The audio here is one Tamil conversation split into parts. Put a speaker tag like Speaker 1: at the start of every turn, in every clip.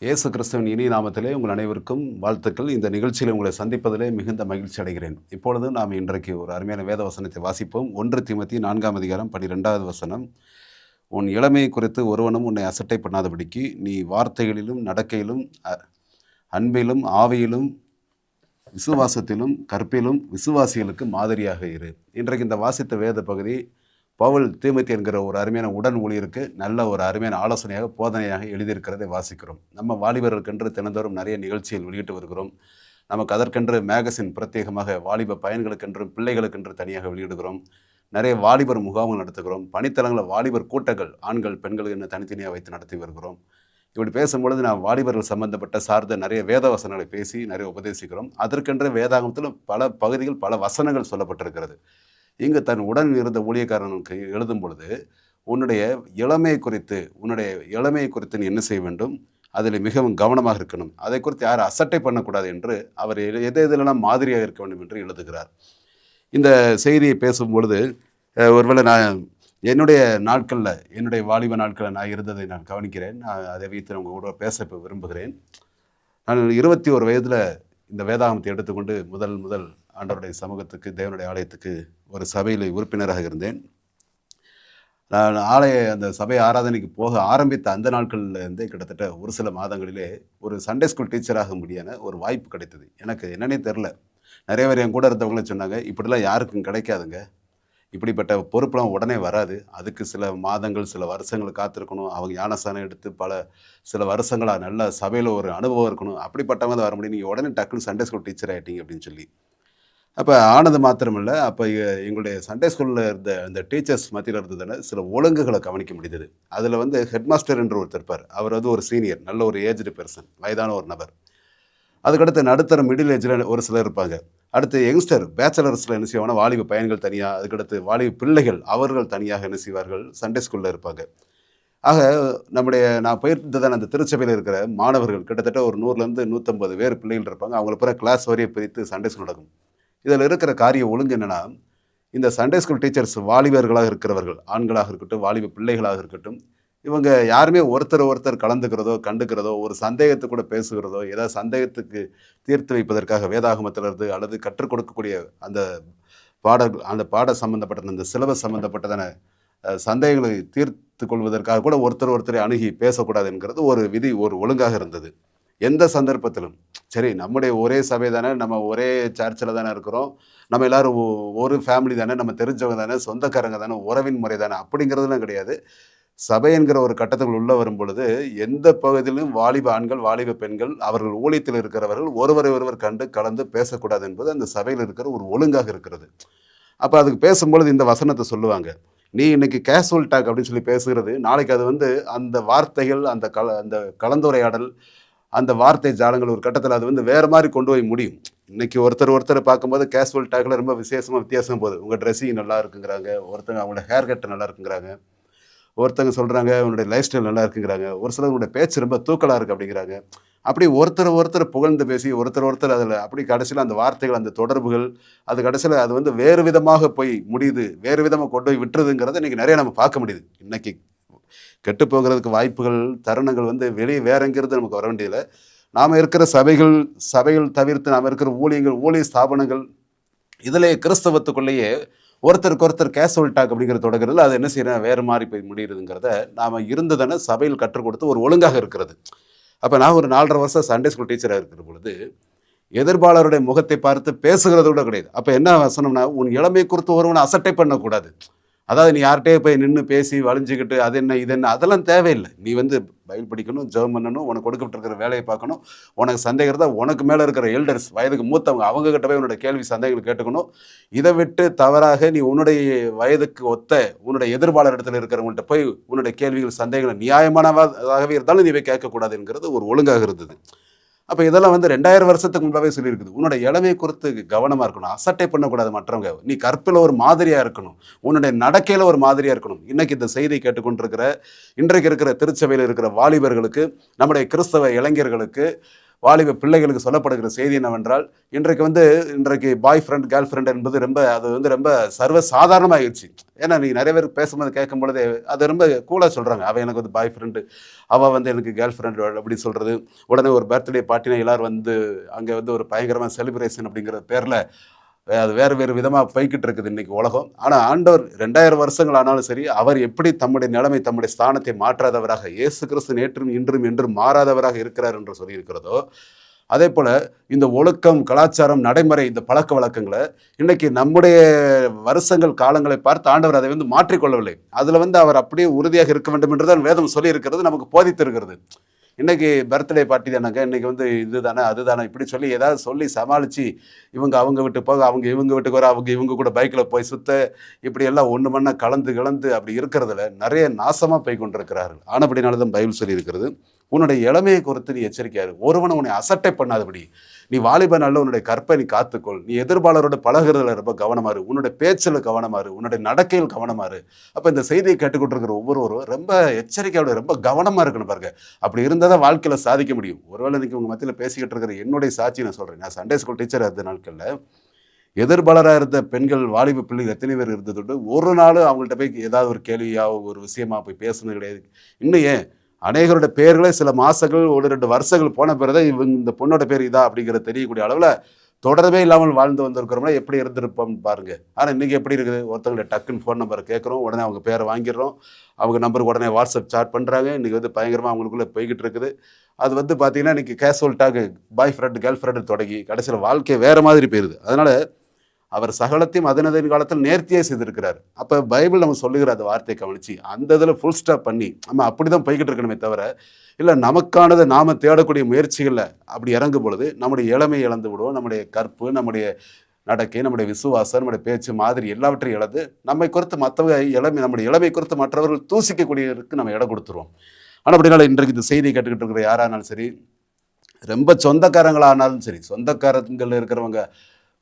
Speaker 1: இயேசு கிறிஸ்துவின் இனி நாமத்திலே உங்கள் அனைவருக்கும் வாழ்த்துக்கள். இந்த நிகழ்ச்சியில் உங்களை சந்திப்பதிலே மிகுந்த மகிழ்ச்சி அடைகிறேன். இப்பொழுது நாம் இன்றைக்கு ஒரு அருமையான வேத வசனத்தை வாசிப்போம். ஒன்று திமுத்தி நான்காம் அதிகாரம் பன்னிரெண்டாவது வசனம். உன் இளமையை குறித்து ஒருவனும் உன்னை அசட்டை பண்ணாதபடிக்கு நீ வார்த்தைகளிலும் நடக்கையிலும் அ- அன்பிலும் ஆவியிலும் விசுவாசத்திலும் கற்பிலும் விசுவாசிகளுக்கு மாதிரியாக இரு. இன்றைக்கு இந்த வாசித்த வேத பகுதி பவுல் தீமத்தி என்கிற ஒரு அருமையான உடன் ஊழியருக்கு நல்ல ஒரு அருமையான ஆலோசனையாக போதனையாக எழுதியிருக்கிறதை வாசிக்கிறோம். நம்ம வாலிபர்களுக்கென்று தினந்தோறும் நிறைய நிகழ்ச்சிகள் வெளியிட்டு வருகிறோம். நமக்கு அதற்கென்று மேகசின் பிரத்யேகமாக வாலிப பயன்களுக்கென்றும் பிள்ளைகளுக்கென்று தனியாக வெளியிடுகிறோம். நிறைய வாலிபர் முகாம்கள் நடத்துகிறோம். பணித்தளங்களில் வாலிபர் கூட்டங்கள் ஆண்கள் பெண்கள் என்ன தனித்தனியாக வைத்து நடத்தி வருகிறோம். இப்படி பேசும்பொழுது நான் வாலிபர்கள் சம்பந்தப்பட்ட சார்ந்த நிறைய வேத வசனங்களை பேசி நிறைய உபதேசிக்கிறோம். அதற்கென்று வேதாகமத்தில் பல பகுதிகள் பல வசனங்கள் சொல்லப்பட்டிருக்கிறது. இங்கு தன் உடன் இருந்த ஊழியக்காரனுக்கு எழுதும் பொழுது உன்னுடைய இளமை குறித்து உன்னுடைய இளமையை குறித்து நீ என்ன செய்ய வேண்டும்? அதில் மிகவும் கவனமாக இருக்கணும். அதை குறித்து யாரும் அசட்டை பண்ணக்கூடாது என்று அவர் எதை எதிலெல்லாம் மாதிரியாக இருக்க வேண்டும் என்று எழுதுகிறார். இந்த செய்தியை பேசும் பொழுது ஒருவேளை நான் என்னுடைய நாட்களில் என்னுடைய வாலிப நாட்களில் நான் இருந்ததை நான் கவனிக்கிறேன். நான் அதை வைத்து உங்கள் கூட பேச விரும்புகிறேன். நான் இருபத்தி ஒரு வயதில் இந்த வேதாகமத்தை எடுத்துக்கொண்டு முதல் முதல் ஆண்டவருடைய சமூகத்துக்கு தேவனுடைய ஆலயத்துக்கு ஒரு சபையில் உறுப்பினராக இருந்தேன். நான் ஆலய அந்த சபை ஆராதனைக்கு போக ஆரம்பித்த அந்த நாட்களில் இருந்தே கிட்டத்தட்ட ஒரு சில மாதங்களிலே ஒரு சண்டே ஸ்கூல் டீச்சராக முடியான ஒரு வாய்ப்பு கிடைத்தது. எனக்கு என்னன்னே தெரில நிறைய பேர் என் கூட இருந்தவங்களே சொன்னாங்க இப்படிலாம் யாருக்கும் கிடைக்காதுங்க. இப்படிப்பட்ட பொறுப்புலாம் உடனே வராது. அதுக்கு சில மாதங்கள் சில வருஷங்கள் காத்திருக்கணும். அவங்க ஞானஸ்தானம் எடுத்து பல சில வருஷங்களாக நல்ல சபையில் ஒரு அனுபவம் இருக்கணும். அப்படிப்பட்டவங்க தான் வர முடியும். நீங்கள் உடனே டக்குன்னு சண்டே ஸ்கூல் டீச்சர் ஆகிட்டீங்க அப்படின்னு சொல்லி. அப்போ ஆனது மாத்திரமில்ல அப்போ எங்களுடைய சண்டே ஸ்கூலில் இருந்த அந்த டீச்சர்ஸ் மத்தியில் இருந்ததுனால சில ஒழுங்குகளை கவனிக்க முடிந்தது. அதில் வந்து ஹெட்மாஸ்டர் என்று ஒருத்தர் இருப்பார். அவர் வந்து ஒரு சீனியர் நல்ல ஒரு ஏஜ்டு பெர்சன் வயதான ஒரு நபர். அதுக்கடுத்து நடுத்தர மிடில் ஏஜில் ஒரு சிலர் இருப்பாங்க. அடுத்து யங்ஸ்டர் பேச்சலர்ஸில் என்ன செய்வாங்கன்னா வாலிப பையன்கள் தனியாக அதுக்கடுத்து வாலிப பிள்ளைகள் அவர்கள் தனியாக என்ன செய்வார்கள் சண்டே ஸ்கூலில் இருப்பாங்க. ஆக நம்முடைய நான் போயிருந்ததான அந்த திருச்சபையில் இருக்கிற மாணவர்கள் கிட்டத்தட்ட ஒரு நூறுலேருந்து நூற்றம்பது பேர் பிள்ளைகள் இருப்பாங்க. அவங்கள பிற கிளாஸ் வரைய பிரித்து சண்டே ஸ்கூல் நடக்கும். இதில் இருக்கிற காரிய ஒழுங்கு என்னென்னா இந்த சண்டே ஸ்கூல் டீச்சர்ஸ் வாலிபர்களாக இருக்கிறவர்கள் ஆண்களாக இருக்கட்டும் வாலிப பிள்ளைகளாக இருக்கட்டும் இவங்க யாருமே ஒருத்தர் ஒருத்தர் கலந்துக்கிறதோ கண்டுக்கிறதோ ஒரு சந்தேகத்தை கூட பேசுகிறதோ ஏதாவது சந்தேகத்துக்கு தீர்த்து வைப்பதற்காக வேதாகமத்திலிருந்து அல்லது கற்றுக் கொடுக்கக்கூடிய அந்த பாடல் அந்த பாட சம்பந்தப்பட்ட அந்த சிலபஸ் சம்பந்தப்பட்டதான சந்தேகங்களை தீர்த்து கொள்வதற்காக கூட ஒருத்தர் ஒருத்தரை அணுகி பேசக்கூடாது என்கிறது ஒரு விதி ஒரு ஒழுங்காக இருந்தது. எந்த சந்தர்ப்பத்திலும். சரி நம்முடைய ஒரே சபை தானே நம்ம ஒரே சர்ச்சில் தானே இருக்கிறோம். நம்ம எல்லாரும் ஒ- ஒரு ஃபேமிலி தானே நம்ம தெரிஞ்சவங்க தானே சொந்தக்காரங்க தானே உறவின் முறை தானே அப்படிங்கிறதுலாம் கிடையாது. சபை என்கிற ஒரு கட்டத்துக்குள் உள்ளே வரும் பொழுது எந்த பகுதியிலும் வாலிப ஆண்கள் வாலிப பெண்கள் அவர்கள் ஊழியத்தில் இருக்கிறவர்கள் ஒருவரை ஒருவர் கண்டு கலந்து பேசக்கூடாது என்பது அந்த சபையில் இருக்கிற ஒரு ஒழுங்காக இருக்கிறது. அப்போ அதுக்கு பேசும்பொழுது இந்த வசனத்தை சொல்லுவாங்க. நீ இன்னைக்கு கேஷுவல் டாக் அப்படின்னு சொல்லி பேசுகிறது நாளைக்கு அது வந்து அந்த வார்த்தைகள் அந்த கல அந்த கலந்துரையாடல் அந்த வார்த்தை ஜாலங்கள் ஒரு கட்டத்தில் அது வந்து வேறு மாதிரி கொண்டு போய் முடியும். இன்னைக்கு ஒருத்தர் ஒருத்தர் பார்க்கும்போது கேஷுவல் டாக்ல ரொம்ப விசேஷமாக வித்தியாசம் போகுது. உங்கள் ட்ரெஸ்ஸிங் நல்லா இருக்குங்கிறாங்க ஒருத்தங்க அவங்களோட ஹேர் கட் நல்லா இருக்குங்கிறாங்க ஒருத்தங்க சொல்கிறாங்க உன்னுடைய லைஃப் ஸ்டைல் நல்லா இருக்குங்கிறாங்க ஒரு சிலர் உங்களுடைய பேச்சு ரொம்ப தூக்கலாக இருக்கு அப்படிங்கிறாங்க. அப்படி ஒருத்தர் ஒருத்தர் புகழ்ந்து பேசி ஒருத்தர் ஒருத்தர் அதில் அப்படி கடைசியில் அந்த வார்த்தைகள் அந்த தொடர்புகள் அது கடைசியில் அது வந்து வேறு விதமாக போய் முடியுது வேறு விதமாக கொண்டு போய் விட்டுறதுங்கிறத இன்றைக்கி நிறைய நம்ம பார்க்க முடியுது. இன்றைக்கி கெட்டு போகிறதுக்கு வாய்ப்புகள் தருணங்கள் வந்து வெளியே வேற எங்கிறது நமக்கு வர வேண்டியதில்லை. நாம் இருக்கிற சபைகள் சபைகள் தவிர்த்து நாம் இருக்கிற ஊழியங்கள் ஊழிய ஸ்தாபனங்கள் இதிலே கிறிஸ்தவத்துக்குள்ளேயே ஒருத்தருக்கு ஒருத்தர் கேஷுவல் டாக் அப்படிங்கிற தொடங்குறதுல அது என்ன செய்யறேன் வேறு மாதிரி போய் முடியுதுங்கிறத நாம் இருந்ததுன்னு சபையில் கற்றுக் கொடுத்து ஒரு ஒழுங்காக இருக்கிறது. அப்போ நான் ஒரு நாலரை வருஷம் சண்டே ஸ்கூல் டீச்சராக இருக்கிற பொழுது எதிர்ப்பாளருடைய முகத்தை பார்த்து பேசுகிறது கூட கிடையாது. அப்போ என்ன சொன்னோம்னா உன் இளமை குறித்து ஒருவனை அசட்டை பண்ணக்கூடாது. அதாவது நீ யார்கிட்டயே போய் நின்று பேசி வளைஞ்சிக்கிட்டு அது என்ன இது என்ன அதெல்லாம் தேவையில்லை. நீ வந்து பயில் படிக்கணும் ஜெபம் பண்ணணும் உனக்கு கொடுக்கப்பட்டிருக்கிற வேலையை பார்க்கணும் உனக்கு சந்தேகம் தான் உனக்கு மேலே இருக்கிற எல்டர்ஸ் வயதுக்கு மூத்தவங்க அவங்க கிட்ட போய் உன்னோட கேள்வி சந்தேகங்கள் கேட்டுக்கணும். இதை விட்டு தவறாக நீ உன்னுடைய வயதுக்கு ஒத்த உன்னுடைய எதிர்ப்பாளர் இடத்துல இருக்கிறவங்கள்ட்ட போய் உன்னுடைய கேள்விகள் சந்தேகங்கள் நியாயமானதாகவே இருந்தாலும் நீ போய் கேட்கக்கூடாதுங்கிறது ஒரு ஒழுங்காக இருந்தது. அப்போ இதெல்லாம் வந்து ரெண்டாயிரம் வருஷத்துக்கு முன்பாகவே சொல்லியிருக்குது. உன்னோட இளமை குறித்து கவனமாக இருக்கணும். அசட்டை பண்ணக்கூடாது மற்றவங்க. நீ கற்பில் ஒரு மாதிரியாக இருக்கணும். உன்னுடைய நடக்கையில் ஒரு மாதிரியாக இருக்கணும். இன்னைக்கு இந்த செய்தி கேட்டுக்கொண்டிருக்கிற இன்றைக்கு இருக்கிற திருச்சபையில் இருக்கிற வாலிபர்களுக்கு நம்முடைய கிறிஸ்தவ இளைஞர்களுக்கு வாலிப பிள்ளைகளுக்கு சொல்லப்படுகிற செய்தி என்னவென்றால் இன்றைக்கு வந்து இன்றைக்கு பாய் ஃப்ரெண்ட் கேர்ள் ஃப்ரெண்ட் என்பது ரொம்ப அது வந்து ரொம்ப சர்வ சாதாரணமாகிடுச்சு ஏன்னா நீ நிறைய பேர் பேசும்போது கேட்கும் பொழுது அது ரொம்ப கூலாக சொல்கிறாங்க அவள் எனக்கு வந்து பாய் ஃப்ரெண்டு அவள் வந்து எனக்கு கேர்ள் ஃப்ரெண்டு அப்படி சொல்கிறது உடனே ஒரு பர்த்டே பார்ட்டினா எல்லோரும் வந்து அங்கே வந்து ஒரு பயங்கரமாக செலிப்ரேஷன் அப்படிங்கிற பேரில் அது வேறு வேறு விதமாக போய்கிட்டு இருக்குது இன்றைக்கி உலகம். ஆனால் ஆண்டவர் ரெண்டாயிரம் வருஷங்கள் ஆனாலும் சரி அவர் எப்படி தம்முடைய நிலைமை தம்முடைய ஸ்தானத்தை மாற்றாதவராக இயேசு கிறிஸ்து நேற்றும் இன்றும் என்றும் மாறாதவராக இருக்கிறார் என்று சொல்லியிருக்கிறதோ அதே போல் இந்த ஒழுக்கம் கலாச்சாரம் நடைமுறை இந்த பழக்க வழக்கங்களை இன்னைக்கு நம்முடைய வருஷங்கள் காலங்களை பார்த்து ஆண்டவர் அதை வந்து மாற்றிக்கொள்ளவில்லை. அதில் வந்து அவர் அப்படியே உறுதியாக இருக்க வேண்டும் என்று தான் வேதம் சொல்லியிருக்கிறது நமக்கு போதித்திருக்கிறது. இன்னைக்கு பர்த்டே பார்ட்டி தானங்க? இன்றைக்கி வந்து இது இதுதானே அதுதானே? இப்படி சொல்லி ஏதாவது சொல்லி சமாளித்து இவங்க அவங்க வீட்டு போக அவங்க இவங்க வீட்டுக்கு வர அவங்க இவங்க கூட பைக்கில் போய் சுற்ற இப்படி எல்லாம் ஒன்று மண்ணா கலந்து கலந்து அப்படி இருக்கிறதுல நிறைய நாசமாக போய் கொண்டிருக்கிறார்கள். ஆனப்படினால தான் பைபிள் சொல்லி இருக்கிறது உன்னுடைய இளமையை குறித்து நீ எச்சரிக்கையாரு ஒருவனை உன்னை அசட்டை பண்ணாதபடி. நீ வாலிப நாளில் உன்னுடைய கற்பை நீ காத்துக்கொள். நீ எதிர்பாளரோட பழகிறதுல ரொம்ப கவனமாரு உன்னுடைய பேச்சில் கவனமாரு உன்னுடைய நடக்கையில் கவனமாரு அப்போ இந்த செய்தியை கேட்டுக்கொண்டிருக்கிற ஒவ்வொருவரும் ரொம்ப எச்சரிக்கையோட ரொம்ப கவனமாக இருக்கணும் பாருங்க. அப்படி இருந்தால் தான் வாழ்க்கையில் சாதிக்க முடியும். ஒருவேளை இன்றைக்கி உங்கள் மத்தியில் பேசிக்கிட்டு இருக்கிற என்னுடைய சாட்சி நான் சொல்கிறேன் நான் சண்டே ஸ்கூல் டீச்சர் இருந்த நாட்களில் எதிர்பாளராக இருந்த பெண்கள் வாலிப பிள்ளைகள் எத்தனை பேர் இருந்ததுண்டு ஒரு நாள் அவங்கள்ட்ட போய் ஏதாவது ஒரு கேள்வியாக ஒரு விஷயமா போய் பேசுனது கிடையாது. இன்னும் ஏன்? அநேகரோட பேர்களே சில மாசங்கள் ஒரு ரெண்டு வருஷங்கள் போன பிறகு இவங்க இந்த பொண்ணோட பேர் இதா அப்படிங்கிறது தெரியக்கூடிய அளவில் தொடர்பே இல்லாமல் வாழ்ந்து வந்திருக்கிறோம்னா எப்படி இருந்திருப்போம் பாருங்க. ஆனால் இன்றைக்கி எப்படி இருக்குது? ஒருத்தவங்க டக்குன்னு ஃபோன் நம்பரை கேட்குறோம் உடனே அவங்க பேரை வாங்கிடுறோம். அவங்க நம்பருக்கு உடனே வாட்ஸ்அப் சாட் பண்ணுறாங்க இன்றைக்கி வந்து பயங்கரமாக அவங்களுக்குள்ளே போய்கிட்டு இருக்குது. அது வந்து பார்த்தீங்கன்னா இன்றைக்கி casual talk boyfriend girlfriend தொடங்கி கடைசியில் வாழ்க்கை வேறு மாதிரி போயிருது. அதனால் அவர் சகலத்தையும் அதனதின் காலத்தில் நேர்த்தியே செய்திருக்கிறார். அப்போ பைபிள் நம்ம சொல்லுகிற அந்த வார்த்தையை கவனிச்சு அந்த இதில் ஃபுல் ஸ்டாப் பண்ணி நம்ம அப்படி தான் போய்கிட்டு இருக்கணுமே தவிர இல்லை நமக்கானதை நாம தேடக்கூடிய முயற்சிகளில் அப்படி இறங்கும் பொழுது நம்முடைய இளமையை இழந்து விடுவோம். நம்முடைய கற்பு நம்முடைய நடக்கை நம்முடைய விசுவாசம் நம்முடைய பேச்சு மாதிரி எல்லாவற்றையும் இழந்து நம்மை குறித்து மற்றவங்க இளமை நம்முடைய இளமை குறித்து மற்றவர்கள் தூசிக்கக்கூடியவருக்கு நம்ம இடம் கொடுத்துருவோம். ஆனால் அப்படினால இன்றைக்கு இந்த செய்தியை கேட்டுக்கிட்டு இருக்கிற யாரானாலும் சரி ரொம்ப சொந்தக்காரங்களானாலும் சரி சொந்தக்காரங்கள் இருக்கிறவங்க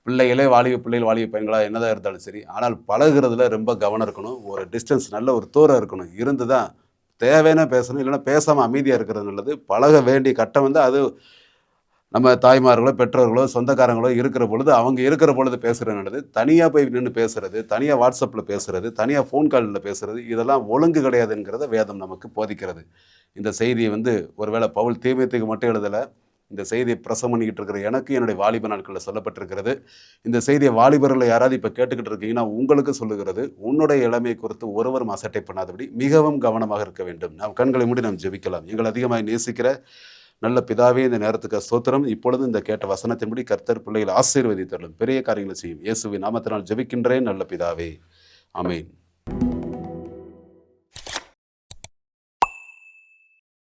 Speaker 1: பிள்ளைகளே வாலிப பிள்ளைகள் வாலிப பையன்களாக என்னதான் இருந்தாலும் சரி ஆனால் பழகுறதுல ரொம்ப கவனம் இருக்கணும். ஒரு டிஸ்டன்ஸ் நல்ல ஒரு தூரம் இருக்கணும். இருந்து தான் தேவையான பேசணும் இல்லைன்னா பேசாமல் அமைதியாக இருக்கிறது நல்லது. பழக வேண்டிய கட்டம் வந்து அது நம்ம தாய்மார்களோ பெற்றோர்களோ சொந்தக்காரங்களோ இருக்கிற பொழுது அவங்க இருக்கிற பொழுது பேசுகிறது நல்லது. தனியாக போய் நின்று பேசுறது தனியாக வாட்ஸ்அப்பில் பேசுறது தனியாக ஃபோன் காலில் பேசுறது இதெல்லாம் ஒழுங்கு கிடையாதுங்கிறத வேதம் நமக்கு போதிக்கிறது. இந்த செய்தியை வந்து ஒருவேளை பவுல் தீமையத்துக்கு மட்டும் எழுதலை இந்த செய்தியை பிரசவம் பண்ணிக்கிட்டு இருக்கிற எனக்கு என்னுடைய வாலிப நாட்களில் சொல்லப்பட்டிருக்கிறது. இந்த செய்தியை வாலிபர்களை யாராவது இப்போ கேட்டுக்கிட்டு இருக்கீங்கன்னா உங்களுக்கு சொல்லுகிறது உன்னுடைய இளமை குறித்து ஒருவரும் அசட்டை பண்ணாதபடி மிகவும் கவனமாக இருக்க வேண்டும். நாம் கண்களை மூடி நாம் ஜெபிக்கலாம். எங்கள் அதிகமாக நேசிக்கிற நல்ல பிதாவே இந்த நேரத்துக்கு ஸ்தோத்திரம். இப்பொழுது இந்த கேட்ட வசனத்தின்படி கர்த்தர் பிள்ளைகளை ஆசீர்வதித்தருளும். பெரிய காரியங்களை செய்யும். இயேசுவின் நாமத்தினால் ஜெபிக்கின்றேன். நல்ல பிதாவே. அமேன்